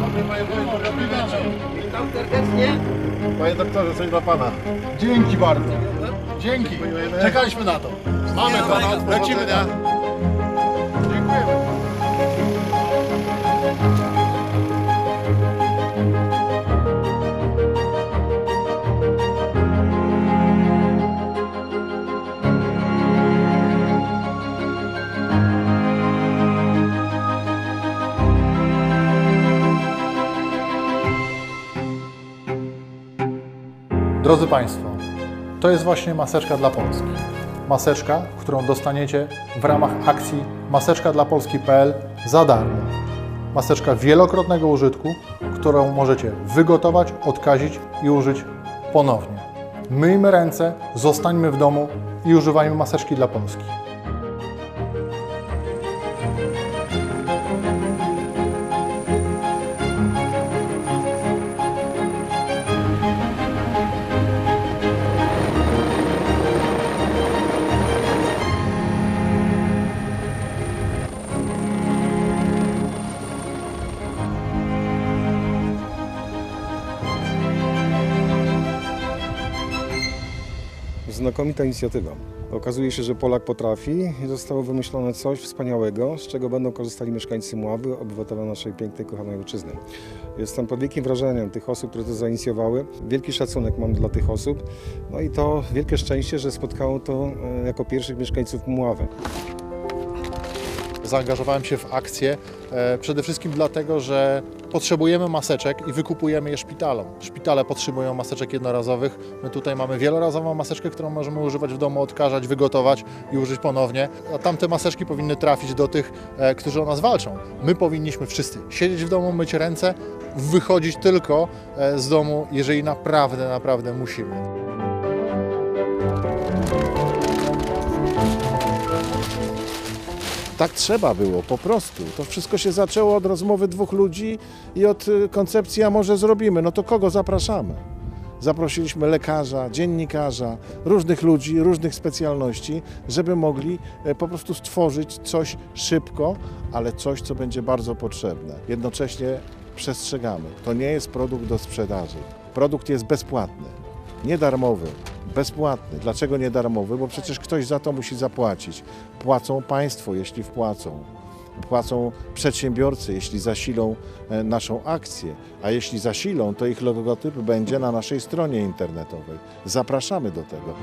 Dobry panie wieczór. Witam serdecznie. Panie doktorze, coś dla pana. Dzięki bardzo. Dzięki. Czekaliśmy na to. Mamy to. Lecimy. Drodzy Państwo, to jest właśnie maseczka dla Polski. Maseczka, którą dostaniecie w ramach akcji Maseczka dla Polski.pl za darmo. Maseczka wielokrotnego użytku, którą możecie wygotować, odkazić i użyć ponownie. Myjmy ręce, zostańmy w domu i używajmy maseczki dla Polski. Znakomita inicjatywa. Okazuje się, że Polak potrafi zostało wymyślone coś wspaniałego, z czego będą korzystali mieszkańcy Mławy, obywatele naszej pięknej, kochanej ojczyzny. Jestem pod wielkim wrażeniem tych osób, które to zainicjowały. Wielki szacunek mam dla tych osób. No i to wielkie szczęście, że spotkało to e, jako pierwszych mieszkańców Mławy. Zaangażowałem się w akcję e, przede wszystkim dlatego, że potrzebujemy maseczek i wykupujemy je szpitalom. Szpitale potrzebują maseczek jednorazowych. My tutaj mamy wielorazową maseczkę, którą możemy używać w domu, odkażać, wygotować i użyć ponownie. A tamte maseczki powinny trafić do tych, e, którzy o nas walczą. My powinniśmy wszyscy siedzieć w domu, myć ręce, wychodzić tylko e, z domu, jeżeli naprawdę, naprawdę musimy. Tak trzeba było, po prostu. To wszystko się zaczęło od rozmowy dwóch ludzi i od y, koncepcji, a może zrobimy. No to kogo zapraszamy? Zaprosiliśmy lekarza, dziennikarza, różnych ludzi, różnych specjalności, żeby mogli e, po prostu stworzyć coś szybko, ale coś, co będzie bardzo potrzebne. Jednocześnie przestrzegamy, to nie jest produkt do sprzedaży. Produkt jest bezpłatny, nie darmowy, bezpłatny. Dlaczego nie darmowy? Bo przecież ktoś za to musi zapłacić. Płacą państwo, jeśli wpłacą. Płacą przedsiębiorcy, jeśli zasilą e, naszą akcję, a jeśli zasilą, to ich logotyp będzie na naszej stronie internetowej. Zapraszamy do tego.